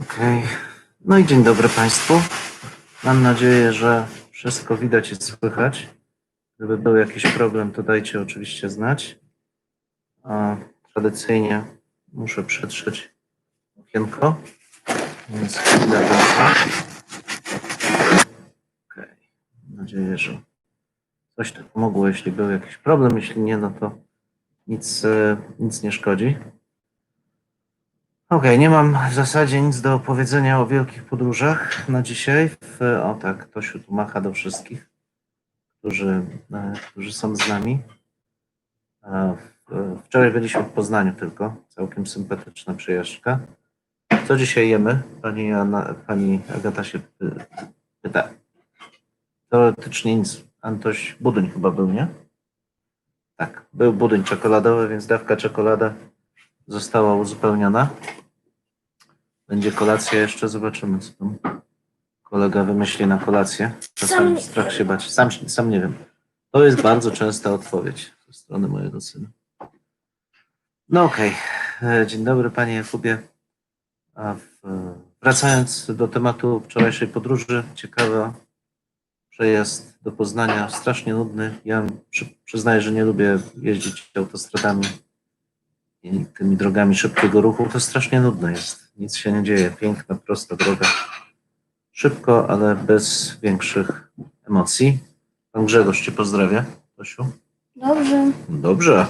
Okej. No i dzień dobry Państwu. Mam nadzieję, że wszystko widać i słychać. Gdyby był jakiś problem, to dajcie oczywiście znać. A tradycyjnie muszę przetrzeć okienko, więc chwilę. Okej. Mam nadzieję, że coś to pomogło, jeśli był jakiś problem. Jeśli nie, no to nic, e, nic nie szkodzi. Okej, nie mam w zasadzie nic do opowiedzenia o wielkich podróżach na dzisiaj. O tak, Tosiu tu macha do wszystkich, którzy, e, którzy są z nami. E, w- Wczoraj byliśmy w Poznaniu tylko, całkiem sympatyczna przyjażdżka. Co dzisiaj jemy? Pani, Anna, pani Agata się py- pyta. Teoretycznie nic. Antoś budyń chyba był, nie? Tak, był budyń czekoladowy, więc dawka czekolada została uzupełniona. Będzie kolacja jeszcze, zobaczymy co tam kolega wymyśli na kolację. Czasami Sam- strach się bać. Sam, sam nie wiem. To jest bardzo częsta odpowiedź ze strony mojego syna. No okej. E, Dzień dobry panie Jakubie. W, wracając do tematu wczorajszej podróży, ciekawa przejazd do Poznania, strasznie nudny. Ja przy, przyznaję, że nie lubię jeździć autostradami i tymi drogami szybkiego ruchu. To strasznie nudne jest. Nic się nie dzieje. Piękna, prosta droga. Szybko, ale bez większych emocji. Pan Grzegorz cię pozdrawia, Tosiu. Dobrze. Dobrze.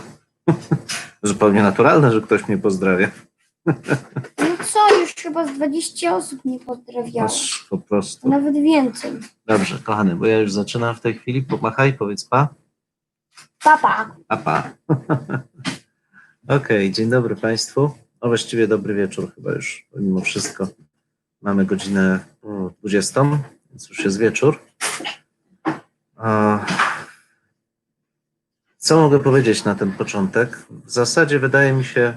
Zupełnie naturalne, że ktoś mnie pozdrawia. No co, już chyba z 20 osób mnie pozdrawiało. Aż po prostu. Nawet więcej. Dobrze, kochany, bo ja już zaczynam w tej chwili. Pomachaj, powiedz pa. Papa. A pa. Okej, dzień dobry Państwu. No właściwie dobry wieczór chyba już, mimo wszystko. Mamy godzinę o, 20, więc już jest wieczór. A, Co mogę powiedzieć na ten początek? W zasadzie wydaje mi się,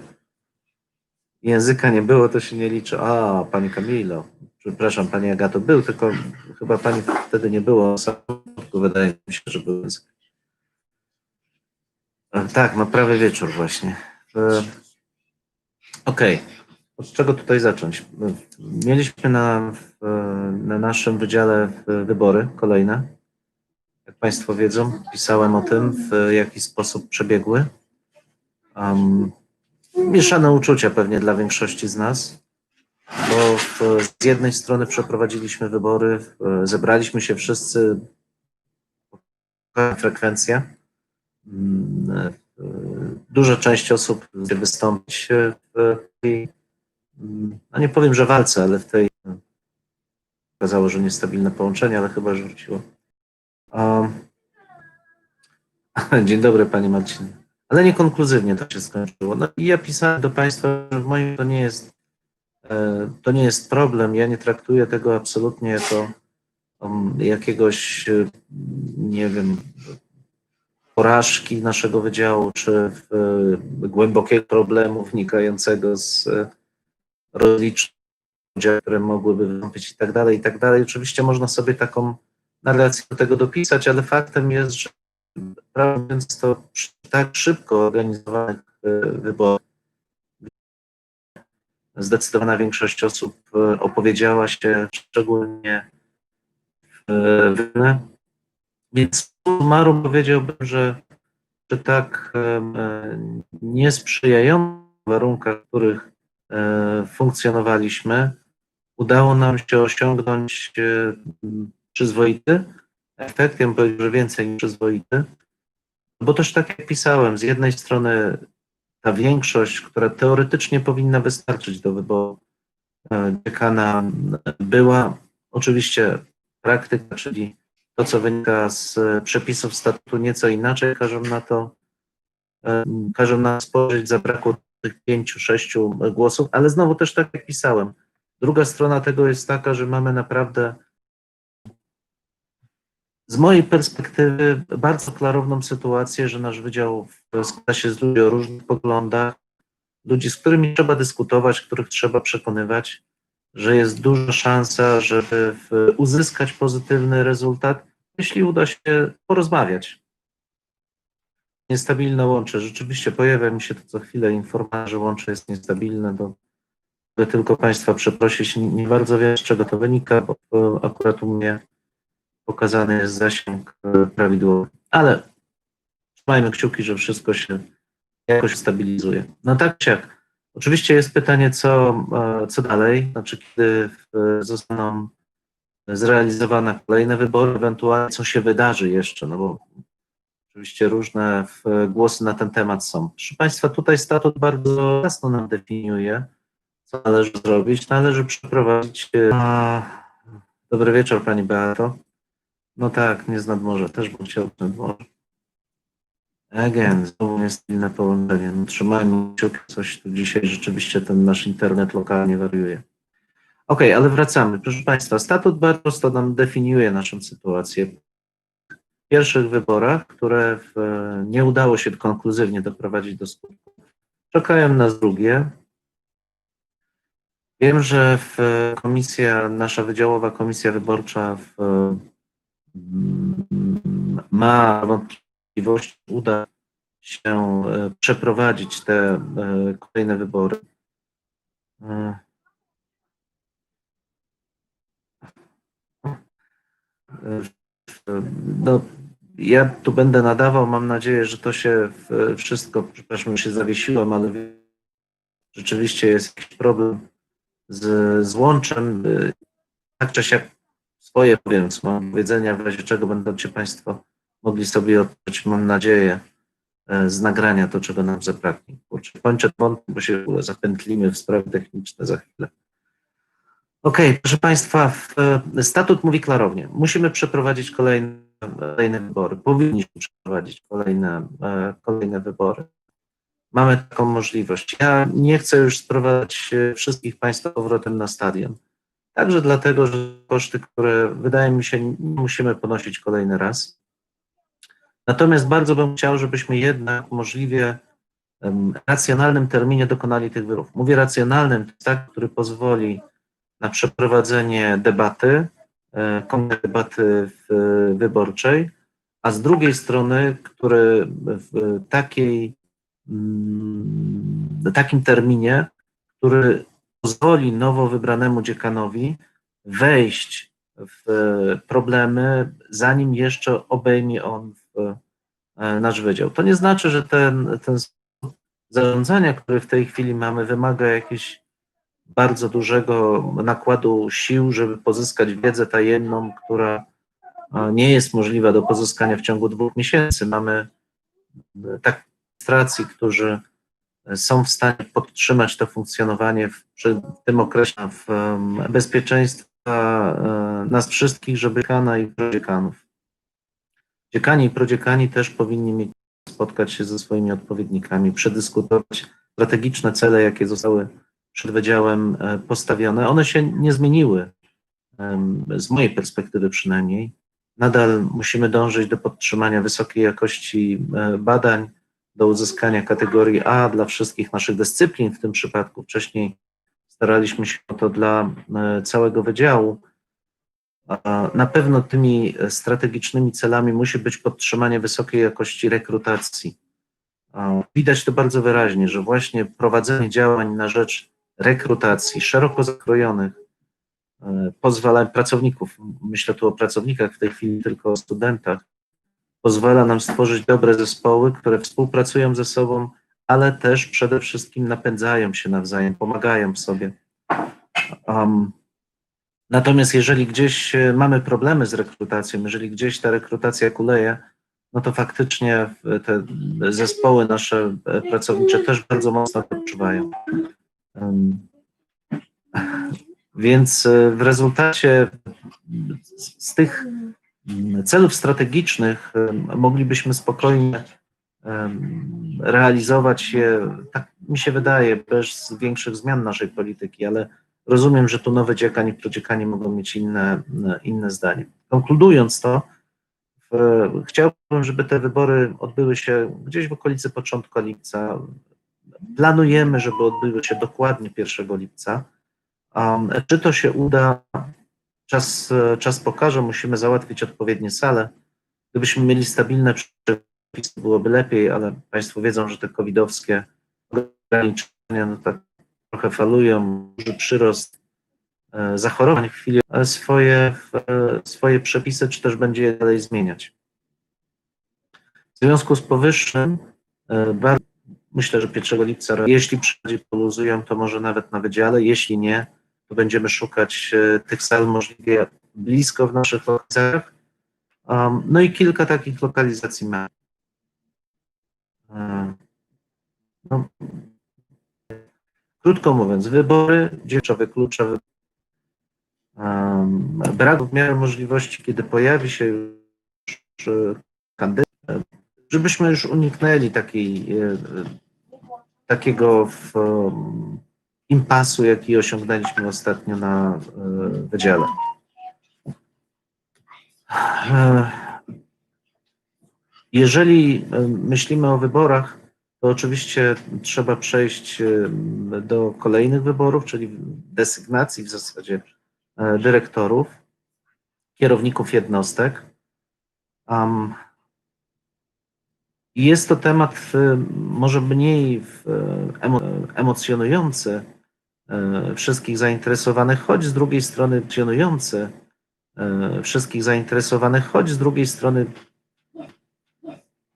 języka nie było, to się nie liczy. A, Pani Kamilo, przepraszam, Pani Agato, był, tylko chyba Pani wtedy nie było. Wydaje mi się, że był język. E, Tak, no prawie wieczór właśnie. E, Okej, od czego tutaj zacząć? E, Mieliśmy na, na naszym wydziale e, wybory kolejne. Jak Państwo wiedzą, pisałem o tym, w jaki sposób przebiegły. Um, mieszane uczucia pewnie dla większości z nas, bo w, z jednej strony przeprowadziliśmy wybory, zebraliśmy się wszyscy, frekwencja, Mm, e, Duża część osób chce wystąpić w tej, no nie powiem, że walce, ale w tej, okazało, że niestabilne połączenie, ale chyba, że wróciło. Dzień dobry, Panie Marcinie. Ale niekonkluzywnie to się skończyło. No i ja pisałem do Państwa, że w moim to nie jest, e, to nie jest problem. Ja nie traktuję tego absolutnie jako um, jakiegoś, e, nie wiem, porażki naszego wydziału, czy w, e, głębokiego problemu wynikającego z e, rozliczeń, które mogłyby wystąpić i tak dalej, i tak dalej. Oczywiście można sobie taką narrację do tego dopisać, ale faktem jest, że prawdę to przy tak szybko organizowanych e, wyborach zdecydowana większość osób opowiedziała się szczególnie w wynę. Więc summarum powiedziałbym, że przy tak e, niesprzyjających warunkach, w których e, funkcjonowaliśmy, udało nam się osiągnąć e, przyzwoity efekt, ja bym powiedział, że więcej niż przyzwoity, bo też tak jak pisałem, z jednej strony ta większość, która teoretycznie powinna wystarczyć do wyboru e, dziekana, była oczywiście praktyka, czyli to, co wynika z e, przepisów statutu, nieco inaczej każą na to, e, każą nas spojrzeć, zabrakło tych pięciu, sześciu głosów, ale znowu też tak jak pisałem. Druga strona tego jest taka, że mamy naprawdę z mojej perspektywy bardzo klarowną sytuację, że nasz wydział składa się z ludzi o różnych poglądach, ludzi, z którymi trzeba dyskutować, których trzeba przekonywać, że jest duża szansa, żeby uzyskać pozytywny rezultat, jeśli uda się porozmawiać. Niestabilne łącze. Rzeczywiście pojawia mi się to co chwilę informacja, że łącze jest niestabilne, bo Chcę tylko Państwa przeprosić, nie bardzo wiem, z czego to wynika, bo akurat u mnie pokazany jest zasięg e, prawidłowy. Ale trzymajmy kciuki, że wszystko się jakoś stabilizuje. No tak jak. Oczywiście jest pytanie, co, e, co dalej, znaczy kiedy e, zostaną zrealizowane kolejne wybory, ewentualnie co się wydarzy jeszcze, no bo oczywiście różne e, głosy na ten temat są. Proszę Państwa, tutaj statut bardzo jasno nam definiuje, co należy zrobić. Należy przeprowadzić. e, A, dobry wieczór, Pani Beato. No tak, nie z nadmorza, też bym chciał nadmorza. Again, znowu niestabilne połączenie. No, trzymajmy kciuki, coś tu dzisiaj rzeczywiście ten nasz internet lokalnie wariuje. Okej, ale wracamy. Proszę Państwa, statut bardzo prosto nam definiuje naszą sytuację. W pierwszych wyborach, które w, nie udało się konkluzywnie doprowadzić do skutku, czekają nas drugie. Wiem, że w komisja, nasza wydziałowa komisja wyborcza w, mm, ma wątpliwości, uda się e, przeprowadzić te e, kolejne wybory. No, ja tu będę nadawał, mam nadzieję, że to się wszystko, przepraszam, się zawiesiłem, ale rzeczywiście jest jakiś problem z, z łączem. Tak czy siak swoje powiem, co mam powiedzenia, w razie czego będą Cię Państwo mogli sobie odczytać, mam nadzieję, e, z nagrania to, czego nam zabraknie. Kończę wątek, bo się w ogóle zapętlimy w sprawy techniczne za chwilę. Okej, proszę Państwa, e, statut mówi klarownie, musimy przeprowadzić kolejne, kolejne wybory, powinniśmy przeprowadzić kolejne, e, kolejne wybory. Mamy taką możliwość. Ja nie chcę już sprowadzać e, wszystkich Państwa powrotem na stadion. Także dlatego, że koszty, które wydaje mi się musimy ponosić kolejny raz. Natomiast bardzo bym chciał, żebyśmy jednak możliwie racjonalnym terminie dokonali tych wyborów. Mówię racjonalnym, tak, który pozwoli na przeprowadzenie debaty, e, debaty wyborczej, a z drugiej strony, który w takiej, mm, takim terminie, który pozwoli nowo wybranemu dziekanowi wejść w problemy, zanim jeszcze obejmie on w e, nasz wydział. To nie znaczy, że ten, ten zarządzania, który w tej chwili mamy, wymaga jakiejś bardzo dużego nakładu sił, żeby pozyskać wiedzę tajemną, która a, nie jest możliwa do pozyskania w ciągu dwóch miesięcy. Mamy e, tak administracji, którzy e, są w stanie podtrzymać to funkcjonowanie w, przy tym okresie w em, bezpieczeństwa e, nas wszystkich, żeby dziekana i prodziekanów. Dziekani i prodziekani też powinni mieć spotkać się ze swoimi odpowiednikami, przedyskutować strategiczne cele, jakie zostały przed wydziałem e, postawione. One się nie zmieniły, z mojej perspektywy przynajmniej. Nadal musimy dążyć do podtrzymania wysokiej jakości e, badań, do uzyskania kategorii A dla wszystkich naszych dyscyplin. W tym przypadku wcześniej staraliśmy się o to dla e, całego wydziału. Na pewno tymi strategicznymi celami musi być podtrzymanie wysokiej jakości rekrutacji. Widać to bardzo wyraźnie, że właśnie prowadzenie działań na rzecz rekrutacji szeroko zakrojonych e, pozwala pracowników, myślę tu o pracownikach, w tej chwili tylko o studentach, pozwala nam stworzyć dobre zespoły, które współpracują ze sobą, ale też przede wszystkim napędzają się nawzajem, pomagają sobie. Um, natomiast jeżeli gdzieś e, mamy problemy z rekrutacją, jeżeli gdzieś ta rekrutacja kuleje, no to faktycznie te zespoły nasze e, pracownicze też bardzo mocno odczuwają. Więc e, w rezultacie z tych mm, celów strategicznych moglibyśmy spokojnie realizować je, tak mi się wydaje, bez większych zmian naszej polityki, ale rozumiem, że tu nowe dziekani i prodziekani mogą mieć inne, inne zdanie. Konkludując to, chciałbym, żeby te wybory odbyły się gdzieś w okolicy początku lipca. Planujemy, żeby odbyły się dokładnie 1 lipca. Um, czy to się uda? Czas, czas pokaże, musimy załatwić odpowiednie sale. Gdybyśmy mieli stabilne przepisy, byłoby lepiej, ale Państwo wiedzą, że te covidowskie ograniczenia, no tak trochę falują, duży przyrost e, zachorowań w chwili, swoje, e, swoje przepisy, czy też będzie je dalej zmieniać. W związku z powyższym, e, bardzo, myślę, że 1 lipca, jeśli przychodzi poluzują, to może nawet na wydziale, jeśli nie, to będziemy szukać e, tych sal możliwie blisko w naszych lokalizacjach. Um, no i kilka takich lokalizacji mamy. E, No, krótko mówiąc, wybory, dzieczowe, kluczowe, um, brak w miarę możliwości, kiedy pojawi się już e, kandydat, żebyśmy już uniknęli takiej, takiego w, impasu, jaki osiągnęliśmy ostatnio na e, wydziale. E, Jeżeli myślimy o wyborach, to oczywiście trzeba przejść do kolejnych wyborów, czyli desygnacji w zasadzie e, dyrektorów, kierowników jednostek. Jest to temat e, może mniej emo- emocjonujący e, wszystkich zainteresowanych, choć z drugiej strony emocjonujący wszystkich zainteresowanych, choć z drugiej strony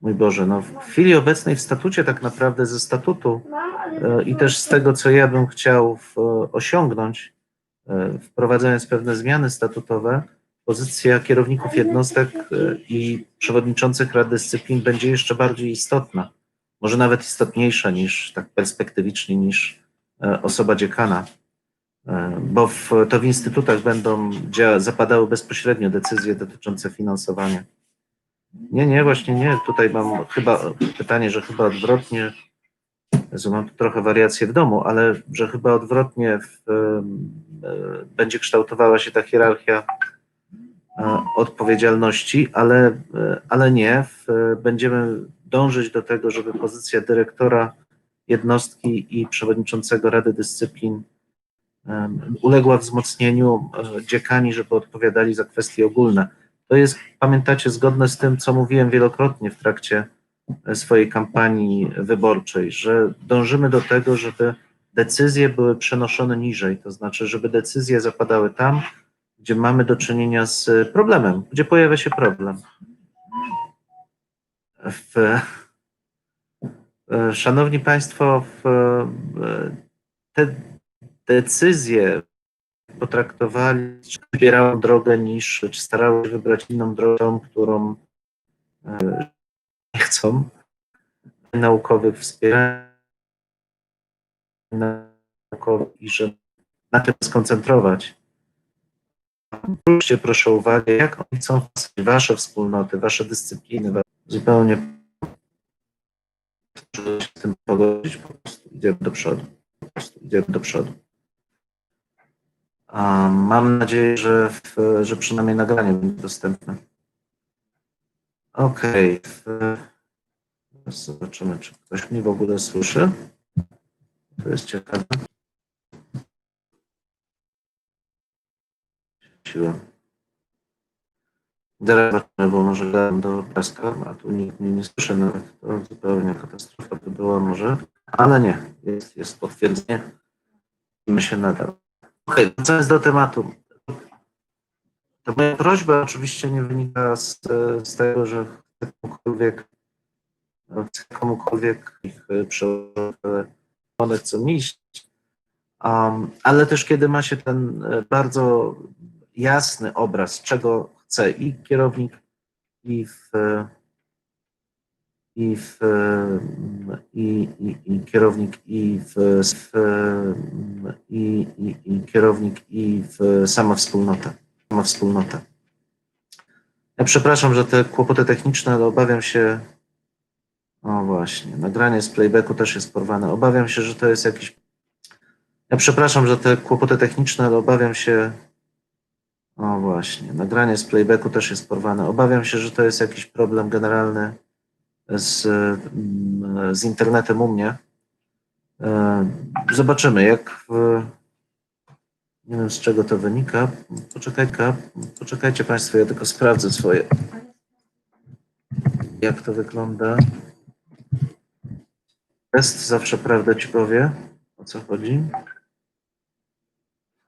Mój Boże, no w chwili obecnej w statucie tak naprawdę ze statutu i też z tego, co ja bym chciał osiągnąć, wprowadzając pewne zmiany statutowe, pozycja kierowników jednostek e, i przewodniczących rad dyscyplin będzie jeszcze bardziej istotna, może nawet istotniejsza niż, tak perspektywicznie, niż e, osoba dziekana, E, bo w, to w instytutach będą zapadały bezpośrednio decyzje dotyczące finansowania. Nie, nie, właśnie nie. Tutaj mam chyba pytanie, że chyba odwrotnie. Mam tu trochę wariacje w domu, ale że chyba odwrotnie w, będzie kształtowała się ta hierarchia odpowiedzialności, ale, e, ale nie. E, będziemy dążyć do tego, żeby pozycja dyrektora jednostki i przewodniczącego Rady Dyscyplin uległa wzmocnieniu e, dziekani, żeby odpowiadali za kwestie ogólne. To jest, pamiętacie, zgodne z tym, co mówiłem wielokrotnie w trakcie e, swojej kampanii wyborczej, że dążymy do tego, żeby decyzje były przenoszone niżej, to znaczy, żeby decyzje zapadały tam, gdzie mamy do czynienia z problemem, gdzie pojawia się problem. W, e, szanowni Państwo, w, e, te decyzje potraktowali, czy wybierałem drogę niż, czy starały się wybrać inną drogę, tą, którą e, nie chcą, naukowych naukowych i że na tym skoncentrować. Zwróćcie proszę uwagę, jak oni wpłacić wasze wspólnoty, wasze dyscypliny, zupełnie się z tym pogodzić, po prostu idziemy do przodu, po prostu idziemy do przodu. A mam nadzieję, że, w, że przynajmniej nagranie będzie dostępne. Okej. Teraz Zobaczymy, czy ktoś mnie w ogóle słyszy. To jest ciekawe. Zaraz zobaczymy, bo może gadam do obrazka, a tu nikt mnie nie słyszy nawet. To zupełnie katastrofa by była może. Ale nie, jest, jest potwierdzenie. My się nadal. Okej, wracając do tematu. To moja prośba oczywiście nie wynika z, z tego, że chcę komukolwiek, chcę komukolwiek ich e, przełożone one chcą iść, um, ale też kiedy ma się ten e, bardzo jasny obraz, czego chce i kierownik, i w, i w, i, i, i kierownik, i w, w i, i, i kierownik, i w sama wspólnota. Sama wspólnota. Ja przepraszam, że te kłopoty techniczne, ale obawiam się. O właśnie, nagranie z playbacku też jest porwane. Obawiam się, że to jest jakiś. Ja przepraszam, że te kłopoty techniczne, ale obawiam się. O właśnie, nagranie z playbacku też jest porwane. Obawiam się, że to jest jakiś problem generalny z, z internetem u mnie. E, Zobaczymy, jak. Nie wiem, z czego to wynika. Poczekajcie, poczekajcie Państwo, ja tylko sprawdzę swoje. Jak to wygląda? Test zawsze prawdę ci powie. O co chodzi?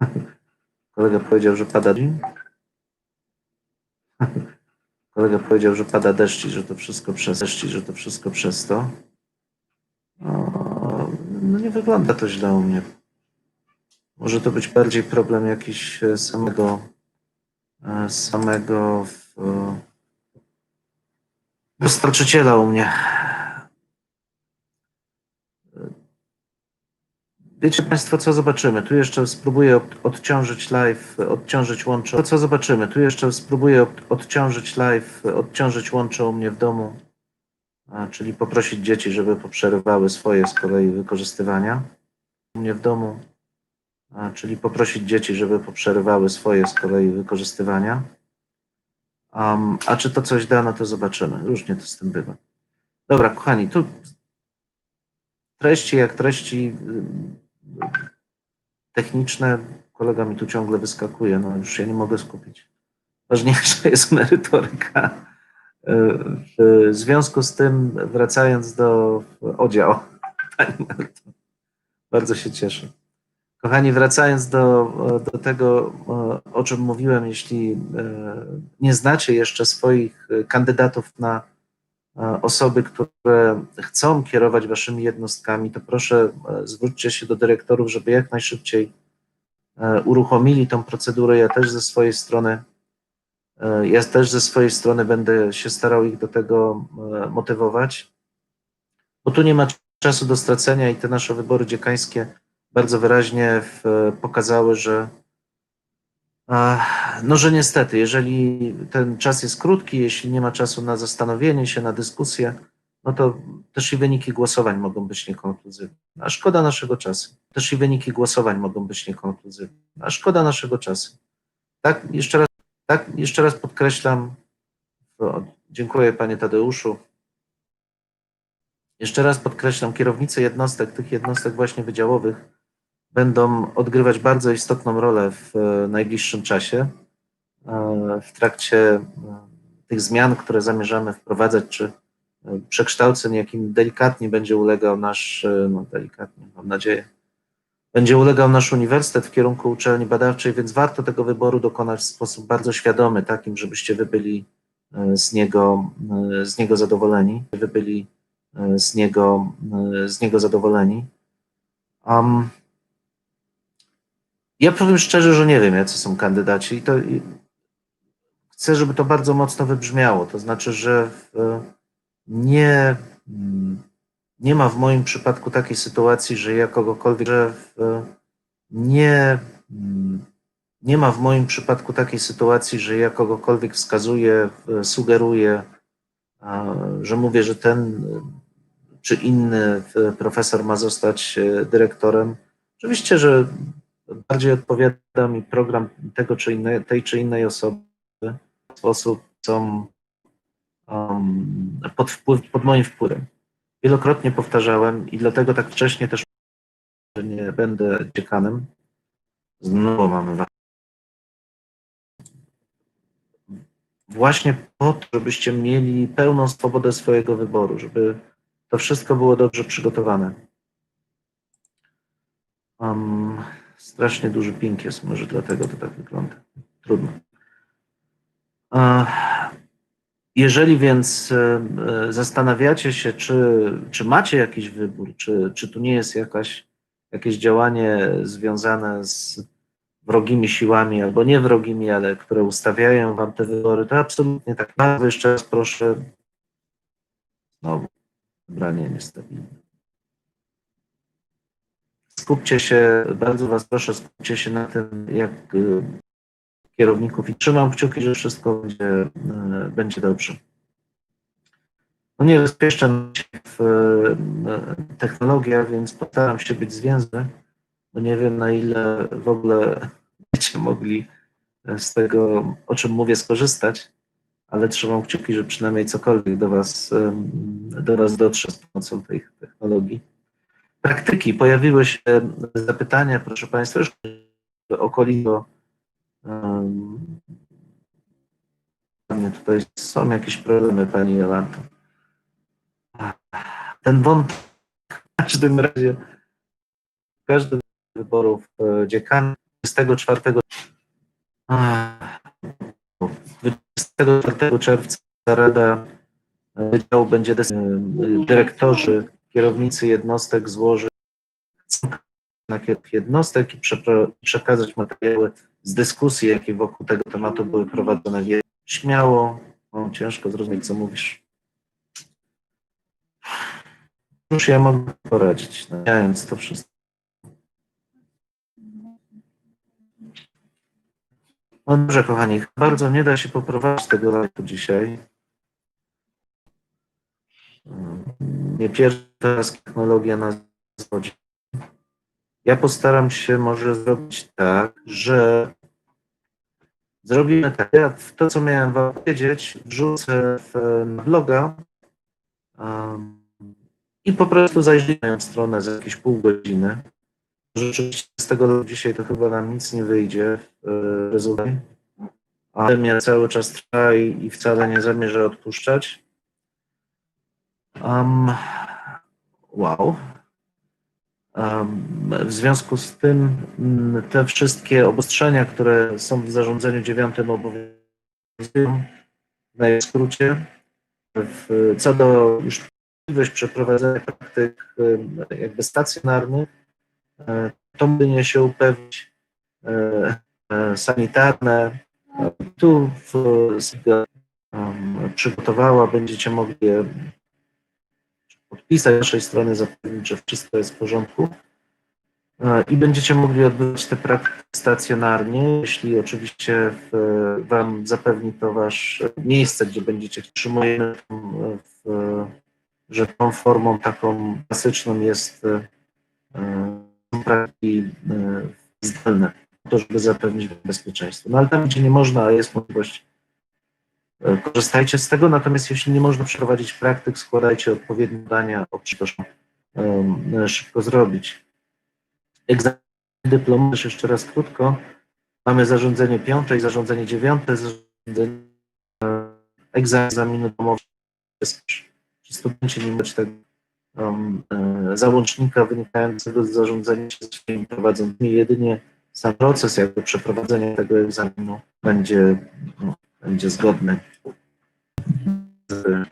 Kolega powiedział, że pada deszcz. Kolega powiedział, że pada deszcz i że to wszystko przez deszcz i że to wszystko przez to. No nie wygląda to źle u mnie. Może to być bardziej problem jakiś e, samego e, samego w, e, dostarczyciela u mnie. Wiecie Państwo, co zobaczymy? Tu jeszcze spróbuję od- odciążyć live, odciążyć łącze. To co zobaczymy? Tu jeszcze spróbuję od- odciążyć live, odciążyć łącze u mnie w domu, a, czyli poprosić dzieci, żeby poprzerywały swoje z kolei wykorzystywania u mnie w domu, a, czyli poprosić dzieci, żeby poprzerywały swoje z kolei wykorzystywania. Um, a czy to coś da, no to zobaczymy. Różnie to z tym bywa. Dobra, kochani, tu treści jak treści techniczne, kolega mi tu ciągle wyskakuje, no już się nie mogę skupić. Ważniejsza jest merytoryka. Y, W związku z tym, wracając do Marto, bardzo się cieszę. Kochani, wracając do, do tego, o czym mówiłem, jeśli e, nie znacie jeszcze swoich kandydatów na e, osoby, które chcą kierować waszymi jednostkami, to proszę e, zwróćcie się do dyrektorów, żeby jak najszybciej e, uruchomili tą procedurę. Ja też ze swojej strony, e, ja też ze swojej strony będę się starał ich do tego motywować, bo tu nie ma czasu do stracenia i te nasze wybory dziekańskie bardzo wyraźnie w, pokazały, że no, że niestety, jeżeli ten czas jest krótki, jeśli nie ma czasu na zastanowienie się, na dyskusję, no to też i wyniki głosowań mogą być niekonkluzywne. A szkoda naszego czasu. Też i wyniki głosowań mogą być niekonkluzywne. A szkoda naszego czasu. Tak, jeszcze raz, tak, jeszcze raz podkreślam. Dziękuję panie Tadeuszu. Jeszcze raz podkreślam, kierownicy jednostek, tych jednostek właśnie wydziałowych, będą odgrywać bardzo istotną rolę w e, najbliższym czasie e, w trakcie e, tych zmian, które zamierzamy wprowadzać, czy przekształceń, jakim delikatnie będzie ulegał nasz, no delikatnie, mam nadzieję, będzie ulegał nasz uniwersytet w kierunku uczelni badawczej, więc warto tego wyboru dokonać w sposób bardzo świadomy, takim, żebyście wy byli z niego, z niego zadowoleni, wy byli z niego, z niego zadowoleni. Um, ja powiem szczerze, że nie wiem, jacy są kandydaci i to i chcę, żeby to bardzo mocno wybrzmiało. To znaczy, że w, nie, mm, nie ma w moim przypadku takiej sytuacji, że ja kogokolwiek, że w, nie, mm, nie ma w moim przypadku takiej sytuacji, że ja kogokolwiek wskazuję, w- sugeruję, że mówię, że ten czy inny profesor ma zostać e, dyrektorem. Oczywiście, że bardziej odpowiada mi program tego czy innej, tej czy innej osoby w sposób są um, pod, wpływ, pod moim wpływem. Wielokrotnie powtarzałem i dlatego tak wcześnie też że nie będę dziekanem. Znowu mamy właśnie po to, żebyście mieli pełną swobodę swojego wyboru, żeby to wszystko było dobrze przygotowane. Um, strasznie duży ping jest, może dlatego to tak wygląda. Trudno. Jeżeli więc e, e, zastanawiacie się, czy, czy macie jakiś wybór, czy, czy tu nie jest jakaś, jakieś działanie związane z wrogimi siłami, albo nie wrogimi, ale które ustawiają wam te wybory, to absolutnie tak. Bardzo jeszcze raz proszę. Znowu, wybranie niestabilne. Skupcie się, bardzo Was proszę, skupcie się na tym, jak y, kierowników i trzymam kciuki, że wszystko będzie, y, będzie dobrze. No nie rozpieszczam się w y, technologiach, więc postaram się być zwięzły, bo nie wiem na ile w ogóle będziecie mogli z tego, o czym mówię, skorzystać, ale trzymam kciuki, że przynajmniej cokolwiek do Was, do was dotrze z pomocą tych technologii praktyki pojawiły się zapytania, proszę Państwa, już okolico. Um, tutaj są jakieś problemy, Pani Jolanto. Ten wątek w każdym razie każdych wyborów e, dziekana 24, Ach, 24 czerwca Rada Wydziału będzie e, dyrektorzy, kierownicy jednostek złożyć na jednostek i przekazać materiały z dyskusji, jakie wokół tego tematu były prowadzone. Śmiało, o, ciężko zrozumieć, co mówisz. Cóż ja mogę poradzić, znając to wszystko. No dobrze, kochani, bardzo nie da się poprowadzić tego live'u dzisiaj. Nie pierwszy raz technologia nas zwodzi. Ja postaram się może zrobić tak, że zrobimy tak. Ja to, co miałem wam powiedzieć, wrzucę w, na bloga um, i po prostu zajrzyjmy na stronę za jakieś pół godziny. Rzeczywiście z tego dzisiaj to chyba nam nic nie wyjdzie w e, rezultacie. Ale mnie cały czas trwa i, i wcale nie zamierza odpuszczać. Um, wow. Um, w związku z tym mm, te wszystkie obostrzenia, które są w zarządzeniu dziewiątym obowiązują, w skrócie, w, co do już możliwość przeprowadzenia praktyk jakby stacjonarnych, e, to powinien się upewnić e, e, sanitarne. Tu w, przygotowała, będziecie mogli je podpisać z naszej strony, zapewnić, że wszystko jest w porządku. E, I będziecie mogli odbywać te praktyki stacjonarnie, jeśli oczywiście w, Wam zapewni to Wasze miejsce, gdzie będziecie przyjmujemy w, że tą formą taką klasyczną jest e, praktyki e, zdalne, po to, żeby zapewnić bezpieczeństwo. No ale tam, gdzie nie można, jest możliwość, e, korzystajcie z tego, natomiast jeśli nie można przeprowadzić praktyk, składajcie odpowiednie dania, o czym proszę e, szybko zrobić. Egzamin dyplomu, też jeszcze raz krótko. Mamy zarządzenie piąte i zarządzenie dziewiąte. Zarządzenie, e, egzaminu domowy. Czy studenci nie mieć tego um, załącznika wynikającego z zarządzania się swoimi prowadzącymi. Jedynie sam proces jakby przeprowadzenia tego egzaminu będzie, no, będzie zgodny z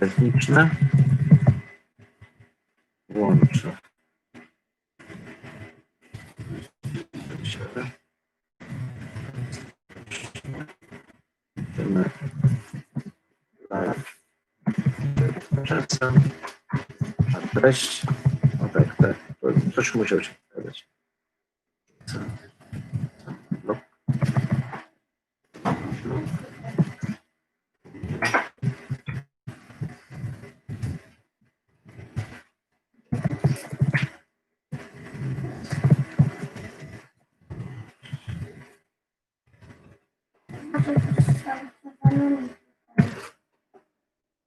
techniczne. Łączę. Czasem. Treść. O tak, tak. Musiał się pokazać. No.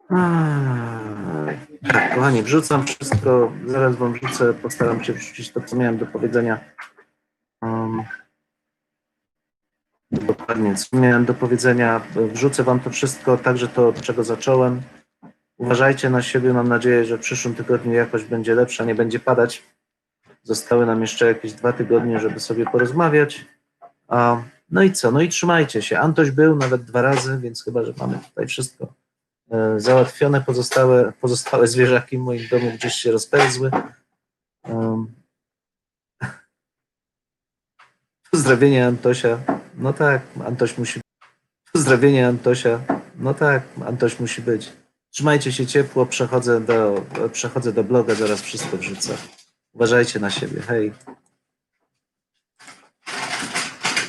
Aj. Tak, kochani, wrzucam wszystko, zaraz wam wrzucę, postaram się wrzucić to, co miałem do powiedzenia. Um, dokładnie, co miałem do powiedzenia, wrzucę wam to wszystko, także to, od czego zacząłem. Uważajcie na siebie, mam nadzieję, że w przyszłym tygodniu jakość będzie lepsza, nie będzie padać. Zostały nam jeszcze jakieś dwa tygodnie, żeby sobie porozmawiać. A, no i co? No i trzymajcie się. Antoś był nawet dwa razy, więc chyba, że mamy tutaj wszystko załatwione. Pozostałe, pozostałe zwierzaki w moim domu gdzieś się rozpełzły. Um, pozdrowienie Antosia. No tak, Antoś musi. Pozdrowienie Antosia. No tak, Antoś musi być. Trzymajcie się ciepło, przechodzę do, przechodzę do bloga, zaraz wszystko wrzucę. Uważajcie na siebie. Hej.